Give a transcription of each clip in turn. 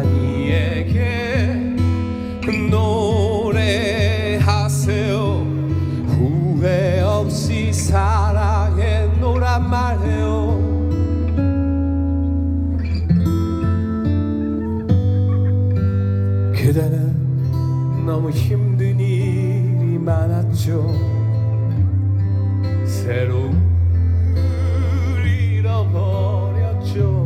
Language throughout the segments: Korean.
떠난 이에게 노래하세요. 후회 없이 사랑했노란 말해요. 그대는 너무 힘든 일이 많았죠. 새로운 을 잃어버렸죠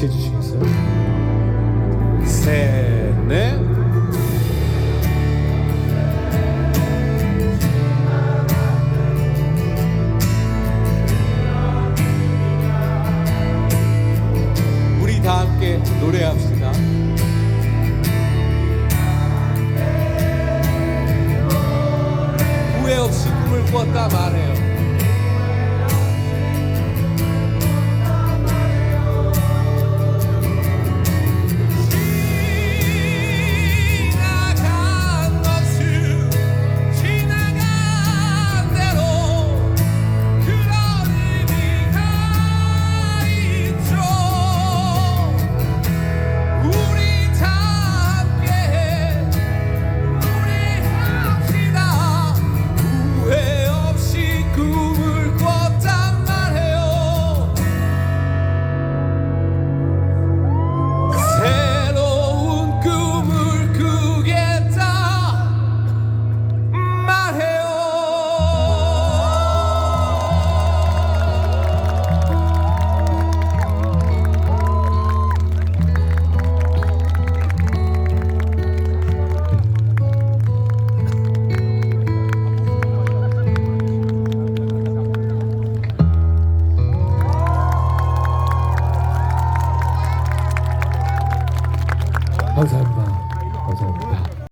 같이 해주시겠어요? 셋, 넷. 우리 다 함께 노래합시다. 후회 없이 꿈을 꾸었다 말해요. Pazarlar.